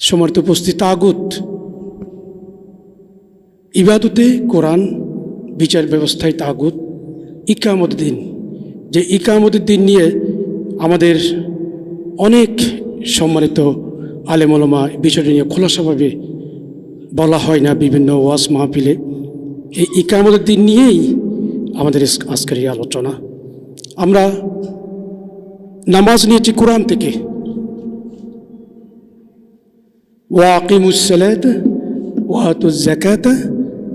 সমর্থ উপস্থিত তাগুত। ইবাদতে কোরআন বিচার ব্যবস্থায় তাগুত। দিন। যে ইকামতের দিন নিয়ে আমাদের অনেক সম্মানিত আলেমলমা বিষয়টি নিয়ে খোলাসাভাবে বলা হয় না বিভিন্ন ওয়াজ মাহফিলে। এই ইকামতের দিন নিয়েই আমাদের আজকের এই আলোচনা। আমরা নামাজ নিয়েছি কোরআন থেকে। ওয়াকিমুস সালাত ওয়াতুজ যাকাত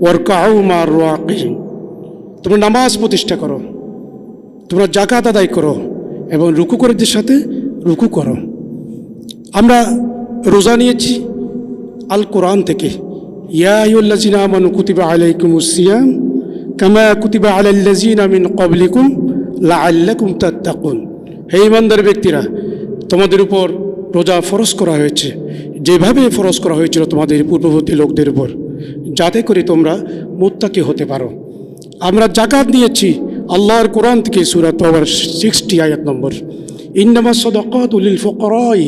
ওয়ারকাউ মার রাকিন তোমরা নামাজ প্রতিষ্ঠা করো। তোমরা জাকাত আদায় করো এবং রুকু করিদের সাথে রুকু করো। আমরা রোজা নিয়েছি আল কোরআন থেকে। ইয়া আইয়ুল্লাযিনা আমানু কুতিবা আলাইকুমুস সিয়াম কামা কুতিবা আলাল্লাযিনা মিন ক্বাবলিকুম লাআল্লাকুম তাত্তাকুন। হে ইমানদার ব্যক্তিরা, তোমাদের উপর রোজা ফরজ করা হয়েছে। যেভাবে ফরজ করা হয়েছিল তোমাদের পূর্ববর্তী লোকদের উপর যাতে করে তোমরা মুত্তাকি হতে পারো আমরা জাকাত নিয়েছি আল্লাহর কোরআন থেকে সুরাত পাওয়ার সিক্সটি আয়াত নম্বর إنما الصدقات للفقراء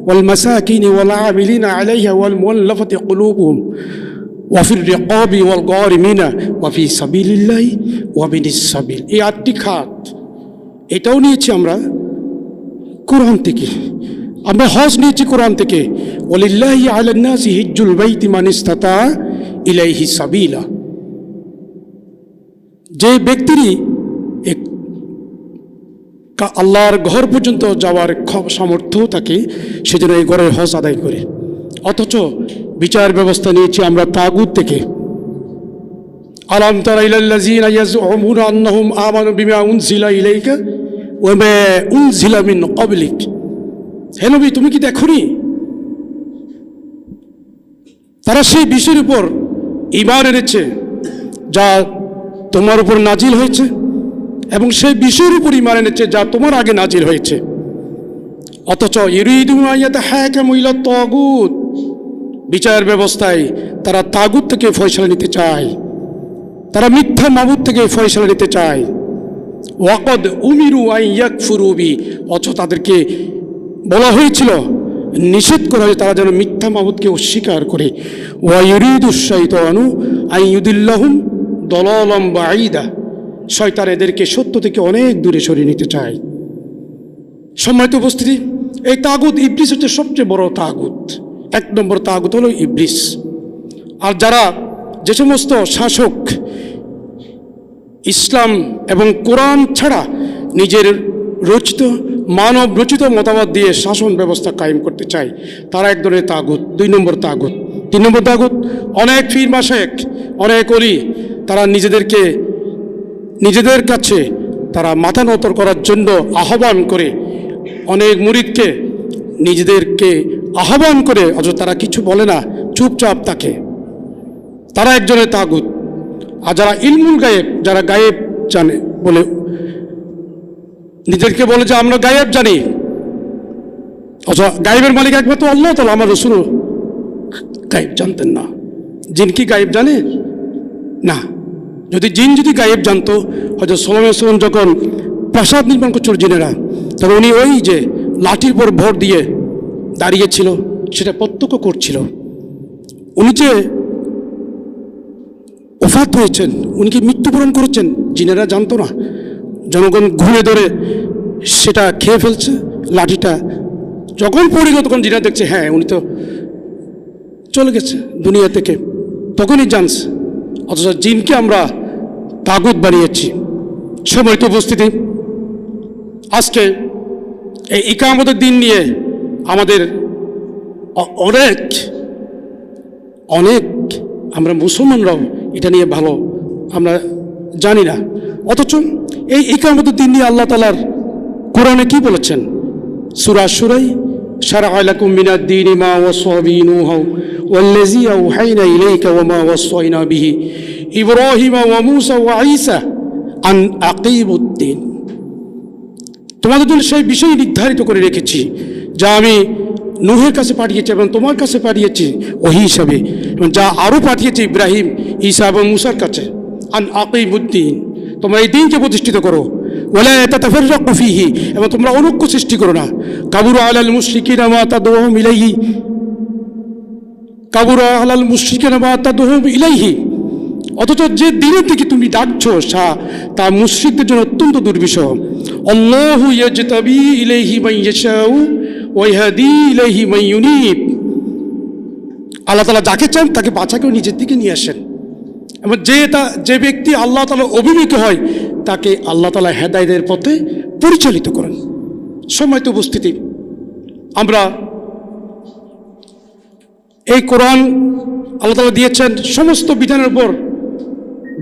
والمساكين والعاملين عليها والمؤلفة قلوبهم وفي الرقاب والغارمين وفي سبيل الله وابن السبيل এই আটটি খাত এটাও নিয়েছি আমরা কোরআন থেকে আমরা হজ নিয়েছি কোরআন থেকে। ওলিল্লাহি আলান্নাসি হিজ্জুল বাইতি মান ইস্তাতা ইলাইহি সাবিলা। যে ব্যক্তিরই আল্লাহর ঘর পর্যন্ত যাওয়ার সামর্থ্য থাকে সেজন্য এই ঘরের হজ আদায় করে। অথচ বিচার ব্যবস্থা নিয়েছি আমরা তাগুত থেকে। আলাম তারা ইলাল্লাযিনা ইয়াজউমুনা আন্নাহুম আমানু বিমা উনজিলা ইলাইকা ওয়া মা উনজিলা মিন ক্বাবলিক। হে নবী, তুমি কি দেখনি? তারা সেই বিষয়ের উপর ইমান এনেছে, যা তোমার উপর নাজিল হয়েছে, এবং সেই বিষয়ের উপর ইমান এনেছে, যা তোমার আগে নাজিল হয়েছে। অথচ তগুত বিচার ব্যবস্থায় তারা তাগুত থেকে ফয়সলা নিতে চায়। তারা মিথ্যা মাবুদ থেকে ফয়সলা নিতে চায়। ওয়াকদ উমিরু আই ইয়াকফুরুবি অথচ তাদেরকে বলা হয়েছিল, নিষেধ করা হয়েছে তারা যেন মিথ্যা মাবুদকে অস্বীকার করে। ওয়াইরিদুসাইতানু আইয়ুদিল্লাহুম দলালম বা আইদা শয়তান এদেরকে সত্য থেকে অনেক দূরে সরিয়ে নিতে চায়। সম্মানিত উপস্থিতি, এই তাগুত ইবলিস হচ্ছে সবচেয়ে বড় তাগুত। এক নম্বর তাগুত হলো ইবলিস। আর যারা যে সমস্ত শাসক ইসলাম এবং কোরআন ছাড়া নিজের রচিত মানব রচিত মতামত দিয়ে শাসন ব্যবস্থা কায়েম করতে চায় তারা এক ধরনের তাগুত, দুই নম্বর তাগুত। তিন নম্বর তাগুত, অনেক ফির মাসেক, অনেক অলি, তারা নিজেদেরকে, নিজেদের কাছে তারা মাথা নতর করার জন্য আহ্বান করে, অনেক মুরিদকে নিজেদেরকে আহ্বান করে, অথচ তারা কিছু বলে না, চুপচাপ তাকে তারা একজনের তাগুত। আর যারা ইলমুল গায়েব, যারা গায়েব জানে বলে নিজেদেরকে বলে যে আমরা গায়েব জানি। অথচ গায়েবের মালিক একমাত্র আল্লাহ তালা আমার রসুল। গায়েব জানতেন না। জিন কি গায়েব জানে? না। যদি জিন যদি গায়েব জানতো হয়তো সোলাম যখন প্রাসাদ নির্মাণ করছিল জিনেরা, তখন উনি ওই যে লাঠির পর ভর দিয়ে দাঁড়িয়েছিল সেটা প্রত্যক্ষ করছিল। উনি যে ওফাত হয়েছেন, উনি কি মৃত্যুবরণ করেছেন, জিনেরা জানতো না। জনগণ ঘুরে ধরে সেটা খেয়ে ফেলছে, লাঠিটা যখন পড়ে গেল তখন জিনা দেখছে হ্যাঁ উনি তো চলে গেছে দুনিয়া থেকে। তখনই জানছে, অথচ জিনকে আমরা তাগুত বানিয়েছি। সময়ত উপস্থিতি। আজকে এই ইকামতের দিন নিয়ে আমাদের অনেক অনেক আমরা মুসলমানরাও এটা নিয়ে ভালো আমরা জানি না। অথচ এই ইকামতের দিন নিয়ে আল্লাহ তালার কোরআনে কি বলেছেন? সুরা সুরাই সারা আলাকুম মিনাদ দিন মা ওয়াসবিন হও ওয়াল্লাজি আউহাইনা ইলাইকা ওয়া মা ওয়াসাইনা বিহি ইব্রাহিম ও মূসা ওয়া ঈসা আন আকিবুদ্দিন তোমাদের জন্য সেই বিষয় নির্ধারিত করে রেখেছি, যা আমি নুহের কাছে পাঠিয়েছি এবং তোমার কাছে পাঠিয়েছি, ওই হিসাবে। এবং যা আরও পাঠিয়েছি ইব্রাহিম, ঈসা এবং মুসার কাছে। আন আকিবুদ্দিন তোমরা এই দিনকে প্রতিষ্ঠিত করো। ওলা তাতাফাররাকু ফীহি, এবং তোমরা অনৈক্য সৃষ্টি করো না। কাবুর আলাল মুশরিকিনা মা তাদউহুম ইলাইহি। কাবুরা আলাল মুশ্রিকেন বা তাদহুম ইলাইহি। অথচ যে দিনের দিকে তুমি ডাকছো সা, তা মুশ্রিকদের জন্য অত্যন্ত দুর্বিষহ। আল্লাহু ইয়াজতাবি ইলাইহি মান ইয়াশাউ, ওয়া ইলাইহি মান ইউনিব। আল্লাহ তাআলা যাকে চান তাকে বাছা করে নিজের দিকে নিয়ে আসেন। এবং যে তা, যে ব্যক্তি আল্লাহ তালা অভিমুখী হয়, তাকে আল্লাহ তালা হেদায়তের পথে পরিচালিত করেন। সময় তো উপস্থিতি, আমরা এই কোরআন আল্লাহ তালা দিয়েছেন সমস্ত বিধানের উপর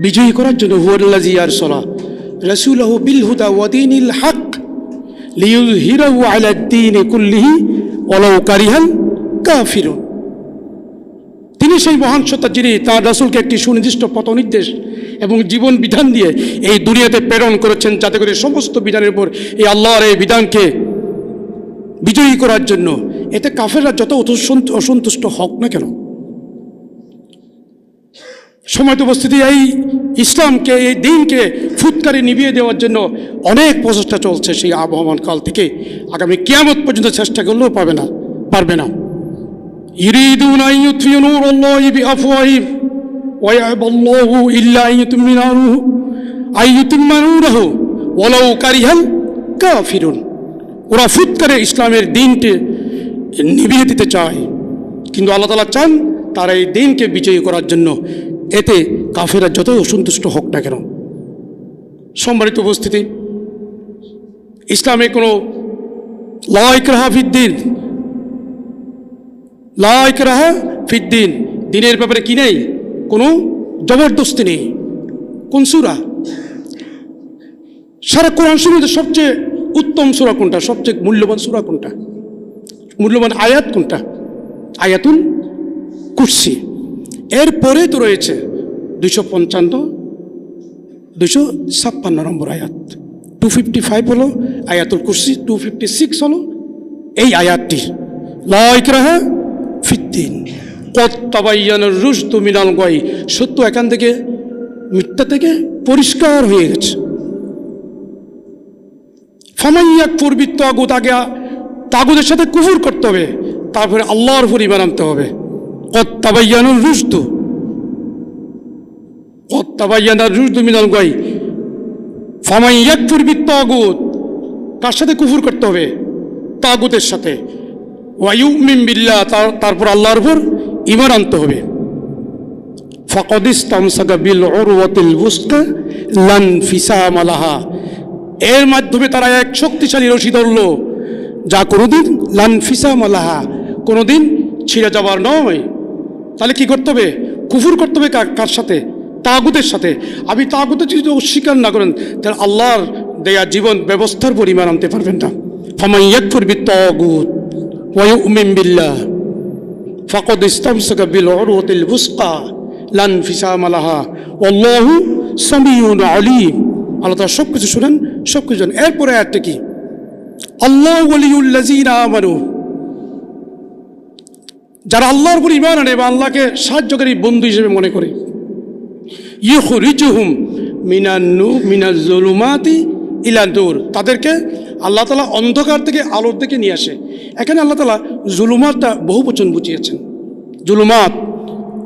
বিজয়ী করার জন্য। হুয়াল্লাজি আর সলা রসুলাহ বিল হুদা ওয়াদিনিল হক লিউল হিরাহু আলাদ্দিন কুল্লিহি ওলাউ কারিহান কাফিরুন। তিনি সেই মহান সত্তা, যিনি তাঁর রাসুলকে একটি সুনির্দিষ্ট পথ নির্দেশ এবং জীবন বিধান দিয়ে এই দুনিয়াতে প্রেরণ করেছেন, যাতে করে সমস্ত বিধানের উপর এই আল্লাহর এই বিধানকে বিজয়ী করার জন্য। এতে কাফেররা যত অসন্তুষ্ট হোক না কেন? সময় উপস্থিতি এই ইসলামকে, এই দিনকে ফুৎকারে নিভিয়ে দেওয়ার জন্য অনেক প্রচেষ্টা চলছে। সেই আবহমান কাল থেকে আগামী কিয়ামত পর্যন্ত চেষ্টা করলেও পাবে না, পারবে না। يريدون أن يطفئوا نور الله بأفواههم ويأبى الله إلا أن يتم نوره أن يتم نوره ولو كره الكافرون ওরা ফুট করে ইসলামের দিনকে নিভিয়ে দিতে চায় কিন্তু আল্লাহ তালা চান তারা এই দিনকে বিজয়ী করার জন্য এতে কাফেরা যতই অসন্তুষ্ট হোক না কেন সম্মানিত উপস্থিতি ইসলামে কোনো লয়ক রাহাফিদ্দিন রাহা ফিদ্দিন। দিনের ব্যাপারে কি নেই? কোনো জবরদস্তি নেই। কোন সুরা? সারা কোরআন শুরুতে সবচেয়ে উত্তম সুরা কোনটা? সবচেয়ে মূল্যবান সুরা কোনটা? মূল্যবান আয়াত কোনটা? আয়াতুল কুর্সি। এরপরে তো রয়েছে দুইশো পঞ্চান্ন, দুইশো ছাপ্পান্ন নম্বর আয়াত। টু ফিফটি ফাইভ হলো আয়াতুল কুর্সি টু ফিফটি সিক্স হলো এই আয়াতটি। লাইক রাহা ফিদ্দিন কত্তাবাইয়ানের রুশ মিনাল গয় সত্য এখান থেকে, মিথ্যা থেকে পরিষ্কার হয়ে গেছে। ফামাইয়াক পূর্বি তাগুত আগে তাগুদের সাথে কুফুর করতে হবে, তারপরে আল্লাহর পরিমাণ আনতে হবে। কত্তাবাইয়ানুর রুশদু কত্তাবাইয়ানার রুশদু মিনাল গয় ফামাইয়াক পূর্বি তাগুত কার সাথে কুফুর করতে হবে? তাগুতের সাথে। ওয়ায়ুমিন বিল্লা তার- তারপর আল্লাহর উপর ইমান আনতে হবে। এর মাধ্যমে তারা এক শক্তিশালী রশি ধরল, যা কোনোদিন লান ফিসাম আলাহা কোনোদিন ছিঁড়ে যাবার নয়। তাহলে কি করতে হবে? কুফুর করতে হবে কার- সাথে? তাগুতের সাথে। আপনি তাগুতের যদি অস্বীকার না করেন, তাহলে আল্লাহর দেয়া জীবন ব্যবস্থার পরিমাণ আনতে পারবেন না। ফামাইয়াকফুর বিত্তাগুত। ওয়ুমিন বিল্লাহ ফকদ ইস্তামসাকা বিল অরুতিল বুসকা লান ফিসাম আলাহা অল্লাহু সামিউন আলিম আল্লাহ তালা সব শুনেন, সব কিছু জানেন। এরপরে একটা কি? আল্লাহ ওলিউল্লাজিন আমানু। যারা আল্লাহর উপর ইমান আনে বা আল্লাহকে সাহায্যকারী বন্ধু হিসেবে মনে করে। ইহু রিচুহুম মিনান্নু মিনাজুলুমাতি ইলান্তুর তাদেরকে আল্লাহ তালা অন্ধকার থেকে আলোর দিকে নিয়ে আসে। এখানে আল্লাহ তালা জুলুমাতটা বহু বচন বুঝিয়েছেন। জুলুমাত,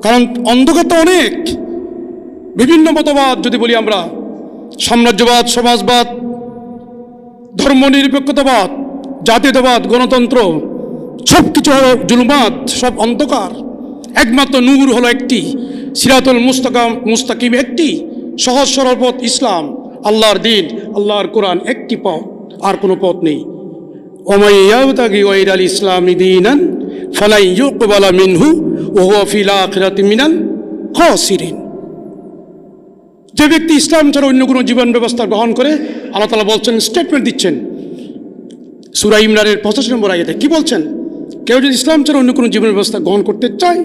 কারণ অন্ধকার তো অনেক। বিভিন্ন মতবাদ যদি বলি আমরা, সাম্রাজ্যবাদ, সমাজবাদ, ধর্মনিরপেক্ষতাবাদ, জাতীয়তাবাদ, গণতন্ত্র সব কিছু হলো জুলুমাত, সব অন্ধকার। একমাত্র নূর হলো একটি, সিরাতুল মুস্তাকাম, মুস্তাকিম একটি, সহজ সরল পথ ইসলাম, আল্লাহর দিন, আল্লাহর কোরআন একটি পথ। আর কোনো পথ নেই। ওমাইয়াবতাগি ওয়াইর আল ইসলামী দিনান, ফালাই মিনহু ফিল আখিরাতি মিনাল খাসিরিন। যে ব্যক্তি ইসলাম ছাড়া অন্য কোনো জীবন ব্যবস্থা গ্রহণ করে, আল্লাহ তালা বলছেন স্টেটমেন্ট দিচ্ছেন। সুরা ইমরানের পঁচাশি নম্বর আয়াতে কি বলছেন? কেউ যদি ইসলাম ছাড়া অন্য কোনো জীবন ব্যবস্থা গ্রহণ করতে চায়,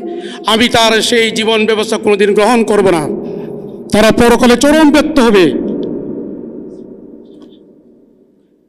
আমি তার সেই জীবন ব্যবস্থা কোনোদিন গ্রহণ করব না। তারা পরকালে চরম ব্যক্ত হবে।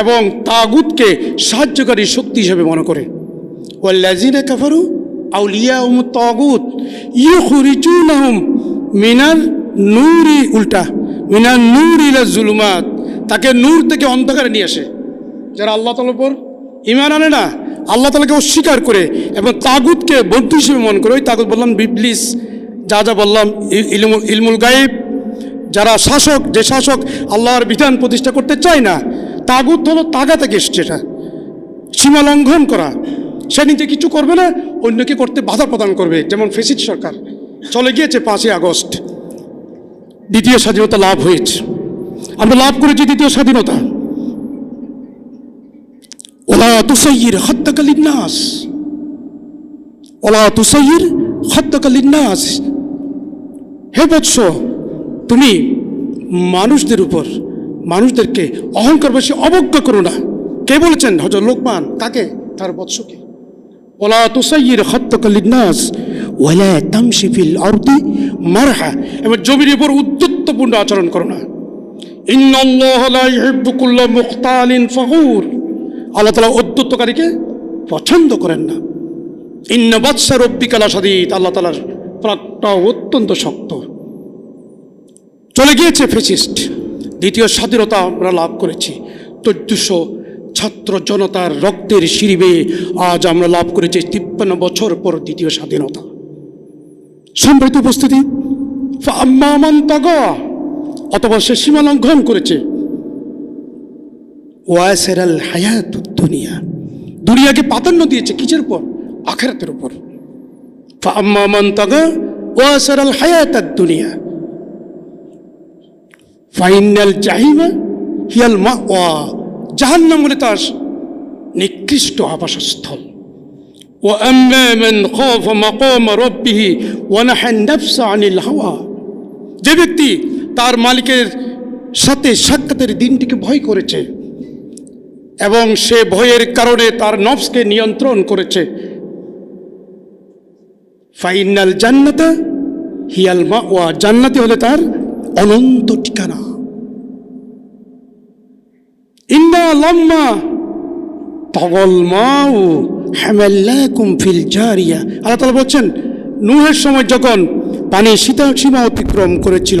এবং তাগুতকে সাহায্যকারী শক্তি হিসেবে মনে করে। ওয়াল্লাযীনা কাফারু আউলিয়াউমুত তাগুত ইউখরিজুনাহুম মিনাল নূরি উল্টা মিনাল নূর ইলা জুলুমাত, তাকে নূর থেকে অন্ধকারে নিয়ে আসে। যারা আল্লাহ তালার উপর ইমান আনে না, আল্লাহ তালাকে অস্বীকার করে এবং তাগুতকে বন্ধু হিসেবে মনে করে। ওই তাগুত বললাম বিবলিস, যা যা বললাম ইলমুল গায়েব। যারা শাসক, যে শাসক আল্লাহর বিধান প্রতিষ্ঠা করতে চায় না তাগুত হলো তাগা থেকে এসছে এটা। সীমা লঙ্ঘন করা। সে নিজে কিছু করবে না, অন্যকে করতে বাধা প্রদান করবে, যেমন ফেসিড সরকার। চলে গিয়েছে পাঁচই আগস্ট। দ্বিতীয় স্বাধীনতা লাভ হয়েছে। আমরা লাভ করেছি দ্বিতীয় স্বাধীনতা। ওলা তুসাইর হত্যাকালীন নাস ওলা তুসাইর হত্যাকালীন নাস হে বৎস, তুমি মানুষদের উপর মানুষদেরকে অহংকার বেশি অবজ্ঞা করো না। কে বলেছেন হজর লোকমান? কাকে? তার বৎসকে। ওলা তুসাইর হত্যাকালীন নাস ওয়ালা তামশি ফিল আরদি মারহা। এবার জমির উপর উদ্যত্তপূর্ণ আচরণ করো না। মুখতালিন ফখুর আল্লাহ তাআলা উদ্যত্তকারীকে পছন্দ করেন না। ইন্ন বাদশা রব্বিকালা সাদিদ আল্লাহ তালার প্রাকটা অত্যন্ত শক্ত। চলে গিয়েছে ফেসিস্ট। দ্বিতীয় স্বাধীনতা আমরা লাভ করেছি। চোদ্দশো ছাত্র জনতার রক্তের সিঁড়ি আজ আমরা লাভ করেছি তিপ্পান্ন বছর পর দ্বিতীয় স্বাধীনতা। সম্প্রতি উপস্থিতি অথবা সে সীমা লঙ্ঘন করেছে। দুনিয়া দুনিয়াকে প্রাধান্য দিয়েছে কিসের উপর? আখেরাতের উপর। আম্মামান তাগা, ওয়াসেরাল হায়াত দুনিয়া ফাইনাল জাহিমা হিয়াল মা ওয়া জাহান্নাম বলে তার নিকৃষ্ট আবাসস্থল وأما من خاف مقام ربه ونهى النفس عن الهوى যে ব্যক্তি তার মালিকের সাথে সাক্ষাতের দিনটিকে ভয় করেছে এবং সে ভয়ের কারণে তার নফসকে নিয়ন্ত্রণ করেছে ফাইনাল জান্নাতা হিয়াল মা ওয়া জান্নাতি হলে তার অনন্ত ঠিকানা। ইন্না লম্মা তগল মাউ হ্যামাল্লাকুম ফিল জারিয়া। আল্লাহ তালা বলছেন, নুহের সময় যখন পানি সীতা সীমা অতিক্রম করেছিল,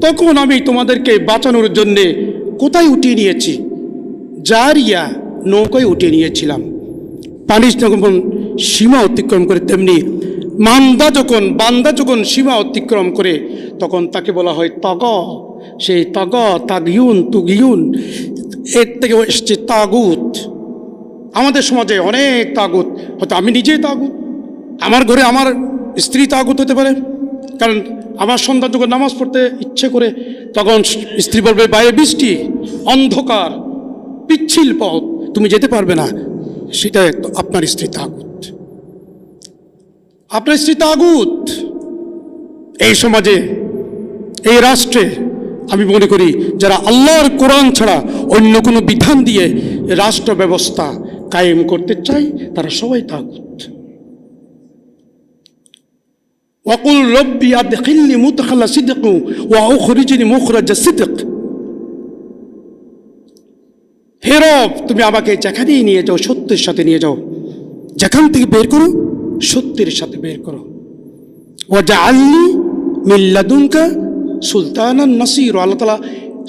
তখন আমি তোমাদেরকে বাঁচানোর জন্যে কোথায় উঠিয়ে নিয়েছি? জারিয়া নৌকায় উঠিয়ে নিয়েছিলাম। পানি যখন সীমা অতিক্রম করে, তেমনি মান্দা যখন, বান্দা যখন সীমা অতিক্রম করে, তখন তাকে বলা হয় তগ। সেই তগ তাগিউন তুগিউন এর থেকে এসছে তাগুত। আমাদের সমাজে অনেক তাগুত, হয়তো আমি নিজেই তাগুত। আমার ঘরে আমার স্ত্রী তাগুত হতে পারে, কারণ আমার সন্তান যখন নামাজ পড়তে ইচ্ছে করে, তখন স্ত্রী বলবে বাইরে বৃষ্টি, অন্ধকার, পিচ্ছিল পথ, তুমি যেতে পারবে না। সেটা আপনার স্ত্রী তাগুত। আপনার স্ত্রী তাগুত। এই সমাজে, এই রাষ্ট্রে আমি মনে করি যারা আল্লাহর কোরআন ছাড়া অন্য কোনো বিধান দিয়ে রাষ্ট্র ব্যবস্থা কায়েম করতে চায়, তারা সবাই তাগুত। রব্বি আদখিলনি মুদখালা সিদক ওয়া উখরিজনি মুখরাজ সিদক। হে রব, তুমি আমাকে যেখানেই নিয়ে যাও, সত্যের সাথে নিয়ে যাও। যেখান থেকে বের করো সত্যের সাথে বের করো। ও যা আল্লি মিল্লাদুনকা সুলতানান নাসির। আল্লাহ তালা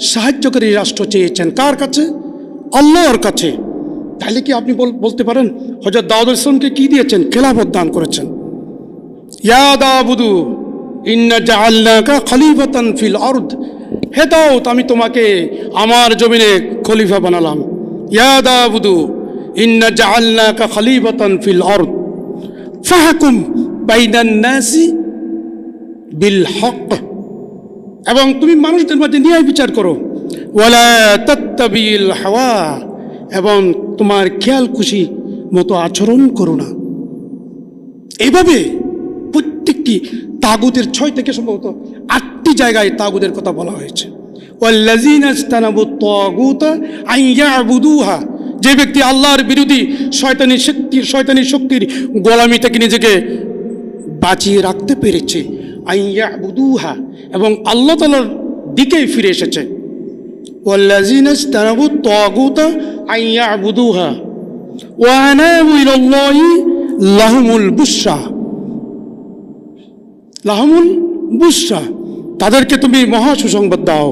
সাহায্যকারী রাষ্ট্র চেয়েছেন। কার কাছে? আল্লাহর কাছে। তাহলে কি আপনি বল- বলতে পারেন হজরত দাউদ ইসলামকে কি দিয়েছেন? খেলাফত দান করেছেন। ইয়া দাবুদু ইন্না জাআলনাকা খলিফাতান ফিল আরদ। হে দাউদ, আমি তোমাকে আমার জমিনে খলিফা বানালাম। ইয়া দাবুদু ইন্না জাআলনাকা খলিফাতান ফিল আরদ। ফাহকুম বাইনান নাসি বিল হক। এবং তুমি মানুষদের মাঝে ন্যায় বিচার করো। ওয়ালা তত্তাবিল হাওয়া। এবং তোমার খেয়াল খুশি মতো আচরণ করো না। এইভাবে প্রত্যেকটি তাগুদের ছয় থেকে সম্ভবত আটটি জায়গায় তাগুদের কথা বলা হয়েছে। ওয়াল্লাযীনা ইজতানাবু তাগুতা আন ইয়াবুদুহা। যে ব্যক্তি আল্লাহর বিরোধী শয়তানি শক্তি শয়তানি শক্তির গোলামি থেকে নিজেকে বাঁচিয়ে রাখতে পেরেছে আইয়া বুদুহা এবং আল্লাহ তালার দিকেই ফিরে এসেছে। আইয়া লাহমুল লাহমুল তাদেরকে তুমি মহা সুসংবাদ দাও।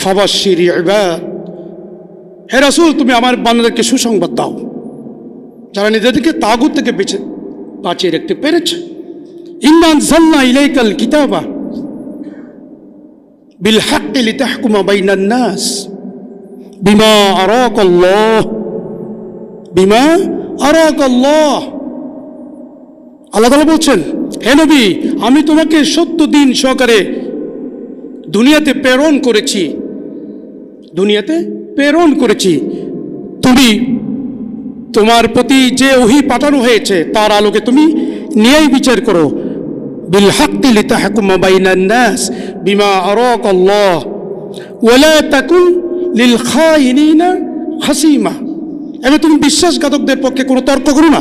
ফবাসির ইবাদ হে রাসুল, তুমি আমার বান্দাদেরকে সুসংবাদ দাও। যারা নিজেদেরকে তাগুত থেকে বেঁচে বাঁচিয়ে রাখতে পেরেছে। ইমান জান্না ইলাইকাল কিতাবা বিল হাক্কি লিতাহকুমা বাইনান নাস। বিমা আরাকাল্লাহ। বিমা আরাকাল্লাহ। আল্লাহ তাআলা বলছেন, হে নবী, আমি তোমাকে সত্য দিন সহকারে দুনিয়াতে প্রেরণ করেছি। দুনিয়াতে প্রেরণ করেছি। তুমি তোমার প্রতি যে ওহি পাঠানো হয়েছে, তার আলোকে তুমি ন্যায় বিচার করো। বিল হাক্কি লিতাহকুমা বাইনান নাস বিমা আরাক আল্লাহ। ওয়ালা তাকুন লিল খাইনিনা হাসিমা। এবার তুমি বিশ্বাসঘাতকদের পক্ষে কোনো তর্ক করো না।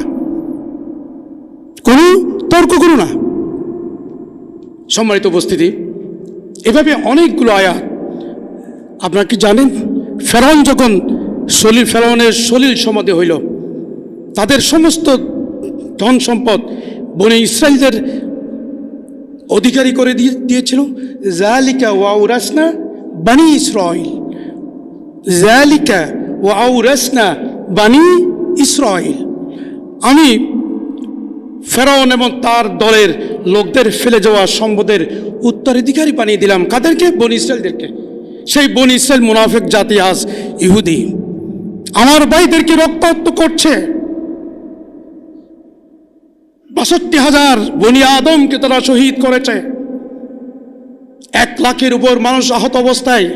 কোনো তর্ক করো না। সম্মানিত উপস্থিতি, এভাবে অনেকগুলো আয়াত, আপনারা কি জানেন? ফেরাউন যখন সলিল, ফেরাউনের সলিল সমাধি হইল, তাদের সমস্ত ধন সম্পদ বনে ইসরায়েলদের অধিকারী করে দিয়ে, দিয়েছিল। জালিকা ওয়াউরাসনা বানি ইসরায়েল জালিকা ওয়াউরাসনা বানি ইসরায়েল আমি ফেরাউন এবং তার দলের লোকদের ফেলে যাওয়া সম্পদের উত্তরাধিকারী বানিয়ে দিলাম। কাদেরকে? বন ইসরায়েলদেরকে সেই বন ইসরায়েল মুনাফেক জাতি আজ ইহুদি। আমার ভাইদেরকে রক্তাক্ত করছে। বাষট্টি হাজার বনি আদমকে তারা শহীদ করেছে। এক লাখের উপর মানুষ আহত অবস্থায়।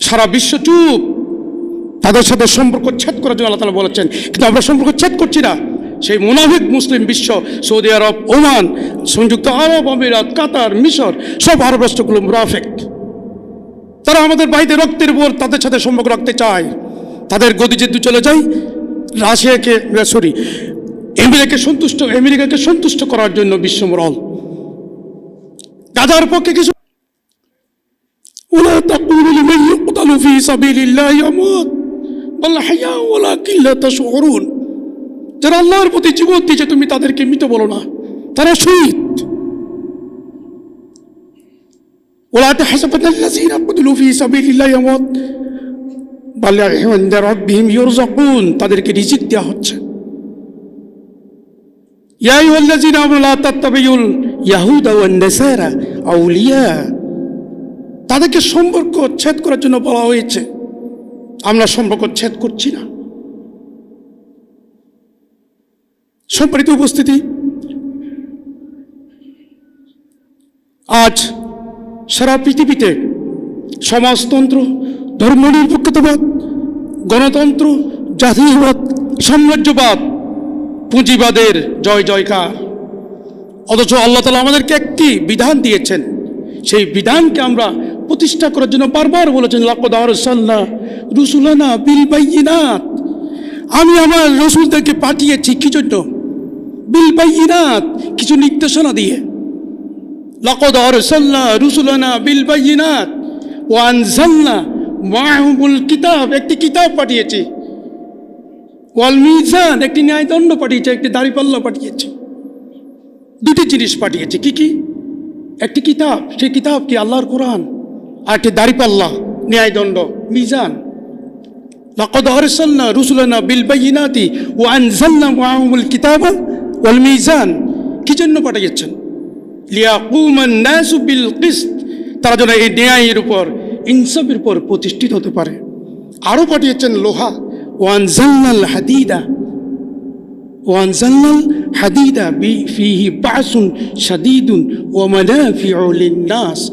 সারা বিশ্ব চুপ। তাদের সাথে সম্পর্ক ছেদ করার জন্য আল্লাহ তালা বলেছেন। কিন্তু আমরা সম্পর্ক ছেদ করছি না। সেই মুনাফিক মুসলিম বিশ্ব, সৌদি আরব, ওমান, সংযুক্ত আরব আমিরাত, কাতার, মিশর, সব আরব রাষ্ট্রগুলো মুনাফিক। তারা আমাদের বাইরে রক্তের উপর তাদের সাথে সম্পর্ক রাখতে চায় তাদের গদি যেহেতু চলে যায় রাশিয়াকে সরি আমেরিকাকে সন্তুষ্ট আমেরিকাকে সন্তুষ্ট করার জন্য বিশ্বমরল গাজার পক্ষে কিছু ولا تقولوا لمن يقتل في سبيل الله أموات بل أحياء ولكن لا تشعرون যারা আল্লাহর প্রতি জীবন দিয়েছে তুমি তাদেরকে মৃত বলো না তারা শহীদ ولا تحسبن الذين قتلوا في سبيل الله أموات بل عند ربهم يرزقون তাদেরকে রিজিক দেওয়া হচ্ছে يا أيها الذين آمنوا لا تتبعوا اليهود والنصارى أولياء তাদেরকে সম্পর্ক ছেদ করার জন্য বলা হয়েছে আমরা সম্পর্ক ছেদ করছি না সম্পর্কিত উপস্থিতি আজ সারা পৃথিবীতে সমাজতন্ত্র, ধর্মনিরপেক্ষতাবাদ, গণতন্ত্র জাতীয়বাদ সাম্রাজ্যবাদ, পুঁজিবাদের জয় জয়কার। অথচ আল্লাহ তালা আমাদেরকে একটি বিধান দিয়েছেন। সেই বিধানকে আমরা প্রতিষ্ঠা করার জন্য বারবার বলেছেন লাকদারসাল্লাহ রুসুলানা বিল বাইনাত আমি আমার রসুলদেরকে পাঠিয়েছি কি জন্য? বিল বাইনাত কিছু নির্দেশনা দিয়ে। লাকদারসাল্লাহ রুসুলানা বিল বাইনাত ওয়ানজাল্লা মাহমুল কিতাব একটি কিতাব পাঠিয়েছি ওয়াল মিজান একটি ন্যায়দণ্ড পাঠিয়েছে একটি দাড়িপাল্লা পাঠিয়েছে দুটি জিনিস পাঠিয়েছে কি কি একটি কিতাব সেই কিতাব কি আল্লাহর কোরআন আর একটি দাড়িপাল্লা ন্যায়দণ্ড মিজান لقد أرسلنا رسلنا بالبينات وأنزلنا معهم الكتاب والميزان কি জন্য পাঠিয়েছেন কিস্ত। তারা যেন এই ন্যায়ের উপর, ইনসাফের উপর প্রতিষ্ঠিত হতে পারে। আরও পাঠিয়েছেন লোহা ওয়ানজাল্লাল হাদিদা। ওয়ানজাল্লাল হাদিদা বি ফিহি বাসুন শাদিদুন ও মানাফিউ লিন্নাস।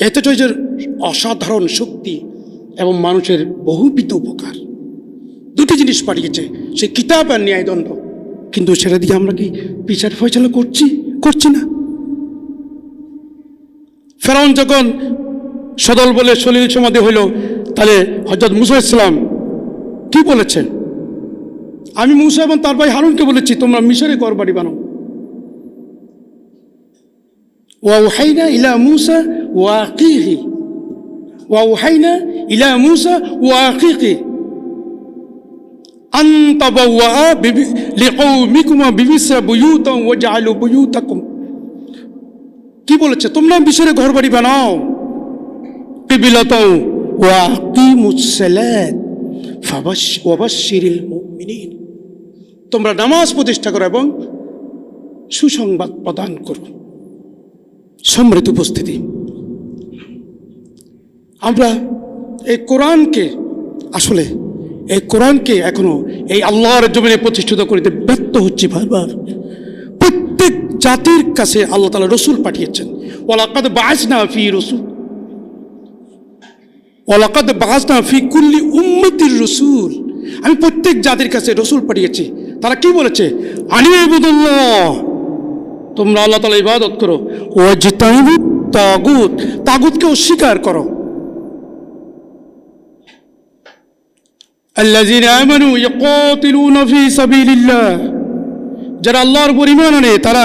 এতে অসাধারণ শক্তি এবং মানুষের বহুবিধ উপকার। দুটি জিনিস পাঠিয়েছে, সে কিতাব আর ন্যায়দণ্ড। কিন্তু সেটা দিয়ে আমরা কি বিচার ফয়সলা করছি করছি না? ফেরাউন যখন সদল বলে সলিল সমাধি হইল, তাহলে হজরত মুসা ইসলাম কি বলেছে আমি মুসা এবং তার ভাই হারুনকে বলেছি, তোমরা মিশরে ঘর বাড়ি বানো ওয়াউহাইনা ইলা মুসা ওয়াকিহি ওয়াউহাইনা ইলা মুসা ওয়াকিকি আন্তাবাওয়া লিকৌমিকুমা বিবিসা বুয়ুতাম ওয়াজআলু বুয়ুতাকুম। কি বলেছে? তোমরা মিশরে ঘর বাড়ি বানাও ওয়াবাশশিরিল তোমরা নামাজ প্রতিষ্ঠা করো এবং সুসংবাদ প্রদান করো। সমৃদ্ধ উপস্থিতি। আমরা এই কোরআনকে আসলে এই কোরআনকে এখনও এই আল্লাহর জমিনে প্রতিষ্ঠিত করিতে ব্যর্থ হচ্ছে বারবার। জাতির কাছে আল্লাহ তালা রসুল পাঠিয়েছেন। ওলাকাদ বাসনা ফি রসুল। ওলাকাদ বাসনা ফি কুল্লি উম্মতির রসুল। আমি প্রত্যেক জাতির কাছে রসুল পাঠিয়েছি। তারা কি বলেছে? আনি তোমরা আল্লাহ তালা ইবাদত করো। তাগুত, তাগুতকে অস্বীকার করো। যারা আল্লাহর পরিমাণ আনে, তারা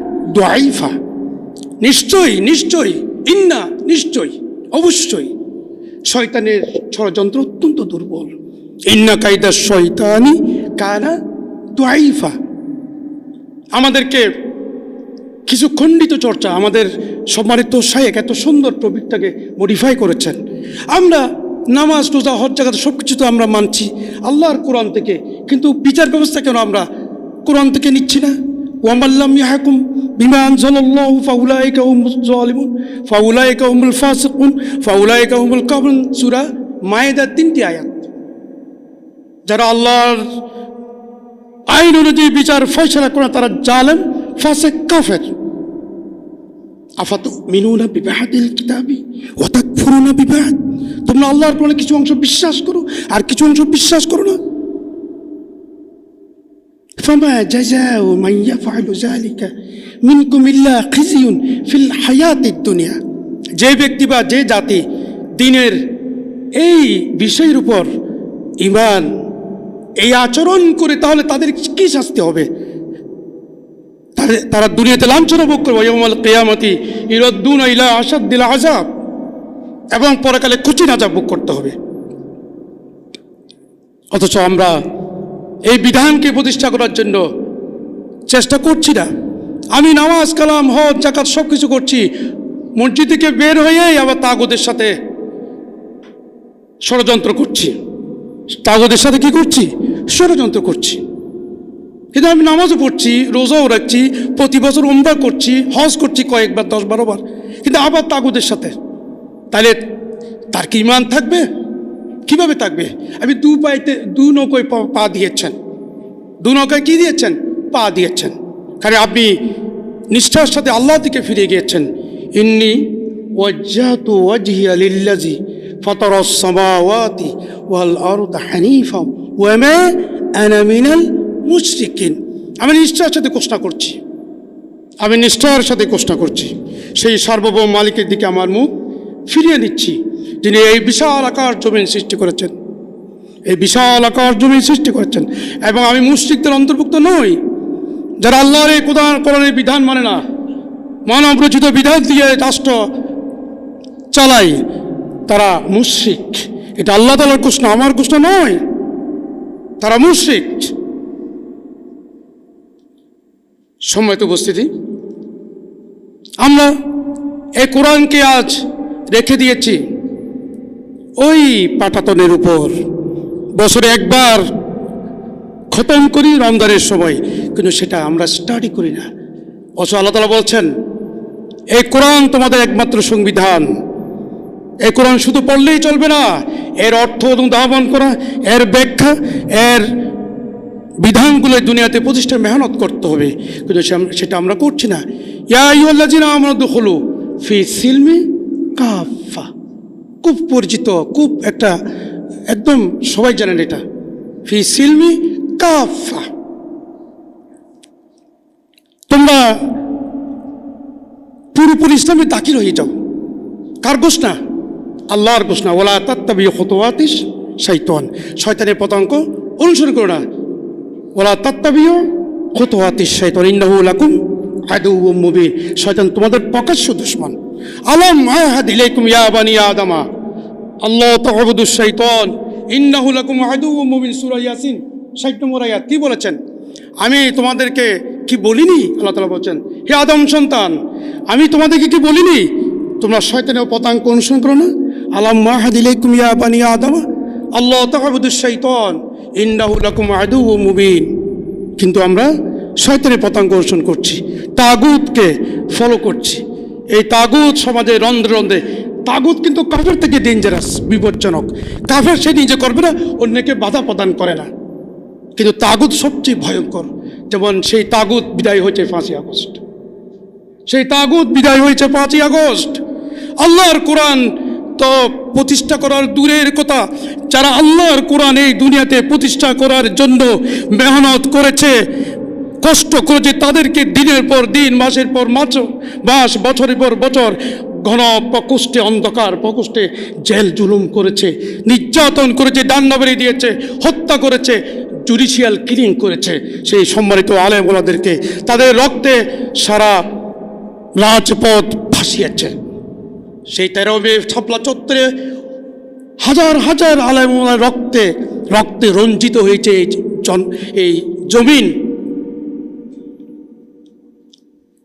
দাইফা নিশ্চয়ই নিশ্চয়ই, ইন্না, নিশ্চয়ই, অবশ্যই। শয়তানের ষড়যন্ত্র অত্যন্ত দুর্বল। ইন্না কায়দা শয়তানি কানা দোয়াইফা আমাদেরকে কিছু খণ্ডিত চর্চা, আমাদের সম্মানিত শায়েক এত সুন্দর প্রবৃত্তাকে মডিফাই করেছেন। আমরা নামাজ, রোজা, হজ জায়গাতে সব কিছু তো আমরা মানছি। আল্লাহর কোরআন থেকে। কিন্তু বিচার ব্যবস্থা কেন আমরা কোরআন থেকে নিচ্ছি না? ওয়ামাল্লাম ইয়াহকুম বিমান জল্লাহু ফাউলাইকা জালিমুন ফাউলাইকা হুমুল ফাসিকুন ফাউলাইকা হুমুল কাবুন সূরা মায়েদার তিনটি আয়াত যারা আল্লাহর আইন অনুযায়ী বিচার, ফয়সলা করে, তারা জালেম, ফাসেক, কাফের। আফাত মিনুনা বিবাহাদিল কিতাবি অর্থাৎ ফুরুনা বিবাহ তোমরা আল্লাহর কোরআনে কিছু অংশ বিশ্বাস করো, আর কিছু অংশ বিশ্বাস করো না। فما جزاء من يفعل ذلك منكم إلا خزي في الحياة الدنيا যে ব্যক্তি বা যে জাতি দিনের এই বিষয়ের উপর ইমান এই আচরণ করে তাহলে তাদের কি শাস্তি হবে তাদের- তারা দুনিয়াতে লাঞ্ছনা ভোগ করবে ইয়মাল কেয়ামতি ইরদ্দুন ইলা আসাদ দিল আজাব এবং পরকালে কুচিন আজাব ভোগ করতে হবে অথচ আমরা এই বিধানকে প্রতিষ্ঠা করার জন্য চেষ্টা করছি না। আমি নামাজ, কালাম, হজ জাকাত সব কিছু করছি। মসজিদ থেকে বের হয়েই আবার তাগদের সাথে ষড়যন্ত্র করছি। তাগদের সাথে কি করছি? ষড়যন্ত্র করছি। কিন্তু আমি নামাজও পড়ছি, রোজাও রাখছি, প্রতি বছর উমরা করছি, হজ করছি কয়েকবার, দশ বারো বার। কিন্তু আবার তাগুদের সাথে। তাহলে তার কি ইমান থাকবে? কীভাবে থাকবে? আমি দু পাইতে, দু নৌকোয় পা দিয়েছেন। দু নৌকায় কী দিয়েছেন? পা দিয়েছেন। কারণ আপনি নিষ্ঠার সাথে আল্লাহ দিকে ফিরে গিয়েছেন। ইন্নি ওয়াল আমি নিষ্ঠার সাথে কোষ্টা করছি। আমি নিষ্ঠার সাথে কোষ্টা করছি। সেই সার্বভৌম মালিকের দিকে আমার মুখ ফিরিয়ে নিচ্ছি, যিনি এই বিশাল আকার জমিন সৃষ্টি করেছেন। এই বিশাল আকার জমিন সৃষ্টি করেছেন। এবং আমি মুশ্রিকদের অন্তর্ভুক্ত নই, যারা আল্লাহর এই কোরআন কোরআনের বিধান মানে না। মানব রচিত বিধান দিয়ে রাষ্ট্র চালায় তারা মুশ্রিক। এটা আল্লাহ তালার ঘোষণা, আমার ঘোষণা নয়। তারা মুশ্রিক। সম্মানিত উপস্থিতি, আমরা এই কোরআনকে আজ রেখে দিয়েছি। ওই পাটাতনের উপর বছরে একবার খতম করি রমজানের সময়, কিন্তু সেটা আমরা স্টাডি করি না। অথচ আল্লাহ তালা বলছেন, এই কোরআন তোমাদের একমাত্র সংবিধান। এই কোরআন শুধু পড়লেই চলবে না। এর অর্থ অনুধাবন করা, এর ব্যাখ্যা, এর বিধানগুলো দুনিয়াতে প্রতিষ্ঠা মেহনত করতে হবে। কিন্তু সেটা আমরা করছি না। ইয়া আইয়ুহাল্লাযিনা আমানু দুখুলু ফি সিলমি কাফা। খুব পরিচিত, খুব একটা একদম সবাই জানেন এটা। ফি সিলমি কাফা। তোমরা পুরোপুরি ইসলামে দাখিল হয়ে যাও। কার ঘোষণা? আল্লাহর ঘোষণা। ওলা তাত্তাবি হতোয়াতিস শৈতন শয়তানের পতঙ্ক অনুসরণ করো না। ওলা তাত্তাবিও হতোয়াতিস শৈতন ইন্নাহু লাকুম আদু মুবিন। শয়তান তোমাদের প্রকাশ্য দুশ্মন। আলম আহাদ ইলাইকুম ইয়া বানি আদামা। আল্লাহ তাবুদু শৈতন ইন্নাহু লাকুম মুবিন, সূরা ইয়াসিন। 60 নম্বর আয়াত, কি বলেছেন? আমি তোমাদেরকে কি বলিনি? আল্লাহ তালা বলছেন, হে আদম সন্তান, আমি তোমাদেরকে কি বলিনি? তোমরা শয়তানের পতাঙ্ক অনুসরণ করো না? আলাম মাহাদিলাইকুম ইয়া বানি আদম। আল্লাহ তাহাবুদুস শৈতন ইন্নাহু লাকুম আদু মুবিন। কিন্তু আমরা শয়তানের পতাঙ্ক অনুসরণ করছি, তাগুতকে ফলো করছি। এই তাগুত সমাজে রন্ধ্রে রন্ধ্রে, তাগুত কিন্তু কাফের থেকে ডেঞ্জারাস বিপজ্জনক। কাফের সে নিজে করবে না, অন্যকে বাধা প্রদান করে না। কিন্তু তাগুত সবচেয়ে ভয়ঙ্কর। যেমন সেই তাগুত বিদায় হয়েছে পাঁচই আগস্ট। সেই তাগুত বিদায় হয়েছে পাঁচই আগস্ট। আল্লাহর কোরআন তো প্রতিষ্ঠা করার দূরের কথা। যারা আল্লাহর কোরআন এই দুনিয়াতে প্রতিষ্ঠা করার জন্য মেহনত করেছে কষ্ট করেছে, তাদেরকে দিনের পর দিন, মাসের পর মাস মাস, বছরের পর বছর ঘন প্রকোষ্ঠে অন্ধকার প্রকোষ্ঠে জেল জুলুম করেছে, নির্যাতন করেছে ডান্না দিয়েছে, হত্যা করেছে জুডিশিয়াল কিলিং করেছে। সেই সম্মানিত আলেমগুলাদেরকে তাদের রক্তে সারা রাজপথ ভাসিয়েছে। সেই তেরো মে ছাপলা চত্বরে হাজার হাজার আলেমুলার রক্তে রক্তে রঞ্জিত হয়েছে এই জন, এই জমিন।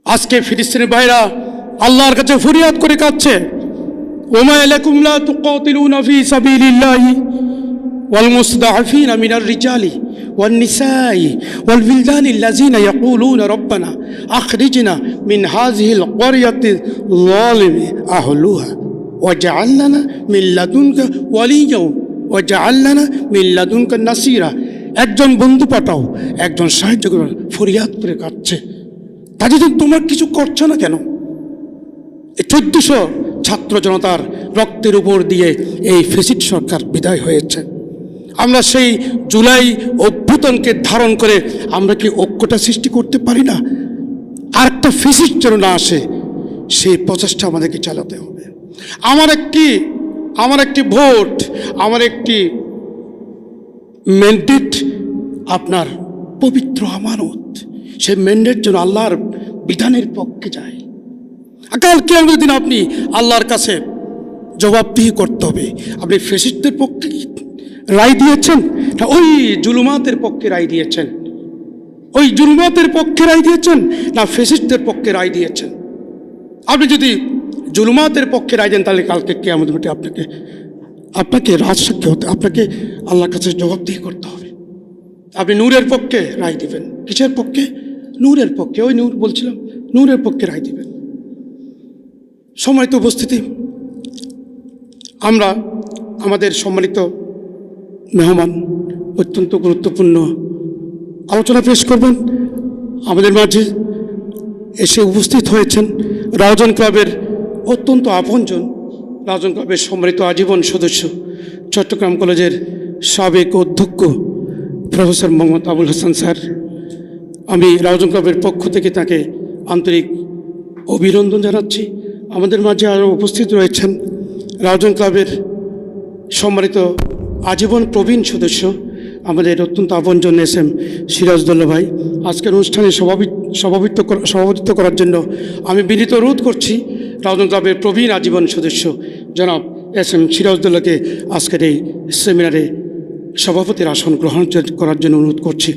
আজকে ফিলিস্তিনের ভাইরা আল্লাহর কাছে ফরিয়াদ করে কাঁদছে ওমা লাকুম লা তুকাতিলুনা ফি সাবিলিল্লাহি ওয়াল মুস্তাআফিনা মিনার রিজালি والنساء والولدان الذين يقولون ربنا أخرجنا من هذه القرية الظالم أهلها واجعل لنا من لدنك وليا واجعل لنا من لدنك نصيرا একজন বন্ধু পাঠাও একজন সাহায্য করো ফরিয়াদ করে কাটছে কাজে তো তোমার কিছু করছ না কেন? চোদ্দশো ছাত্র জনতার রক্তের উপর দিয়ে এই ফেসিড সরকার বিদায় হয়েছে। আমরা সেই জুলাই অভ্যুতনকে ধারণ করে আমরা কি ঐক্যটা সৃষ্টি করতে পারি না? আর একটা ফেসিড যেন না আসে, সেই প্রচেষ্টা আমাদেরকে চালাতে হবে। আমার একটি আমার একটি ভোট, আমার একটি ম্যান্ডেট আপনার পবিত্র আমানত। সেই ম্যান্ডেট জন্য আল্লাহর বিধানের পক্ষে যায়। কাল কেমন দিন আপনি আল্লাহর কাছে জবাবদিহি করতে হবে। আপনি ফেসিস্টদের পক্ষে রায় দিয়েছেন? না, ওই জুলুমাতের পক্ষে রায় দিয়েছেন। ওই জুলুমাতের পক্ষে রায় দিয়েছেন? না ফেসিস্টদের পক্ষে রায় দিয়েছেন। আপনি যদি জুলুমাতের পক্ষে রায় দেন, তাহলে কালকে কে আমাদের মাঠে আপনাকে আপনাকে রাজসাক্ষী হতে, আপনাকে আল্লাহর কাছে জবাবদিহি করতে হবে। আপনি নূরের পক্ষে রায় দিবেন। কিসের পক্ষে? নূরের পক্ষে, ওই নূর বলছিলাম, নূরের পক্ষে রায় দিবেন। সময় তো উপস্থিতি। আমরা আমাদের সম্মানিত মেহমান, অত্যন্ত গুরুত্বপূর্ণ আলোচনা পেশ করবেন। আমাদের মাঝে এসে উপস্থিত হয়েছেন রাজন ক্লাবের অত্যন্ত আপনজন, রাজন ক্লাবের সম্মানিত আজীবন সদস্য, চট্টগ্রাম কলেজের সাবেক অধ্যক্ষ প্রফেসর মোহাম্মদ আবুল হাসান স্যার। আমি রাজন ক্লাবের পক্ষ থেকে তাকে আন্তরিক অভিনন্দন জানাচ্ছি। আমাদের মাঝে আরও উপস্থিত রয়েছেন রাজন ক্লাবের সম্মানিত আজীবন প্রবীণ সদস্য, আমাদের অত্যন্ত আপনজন এস এম সিরাজদুল্লা ভাই। আজকের অনুষ্ঠানে সভাপি সভাপিত্ব সভাপতিত্ব করার জন্য আমি বিনীত অনুরোধ করছি রাজন ক্লাবের প্রবীণ আজীবন সদস্য, জনাব এস এম সিরাজদুল্লাহকে আজকের এই সেমিনারে সভাপতির আসন গ্রহণ করার জন্য অনুরোধ করছি।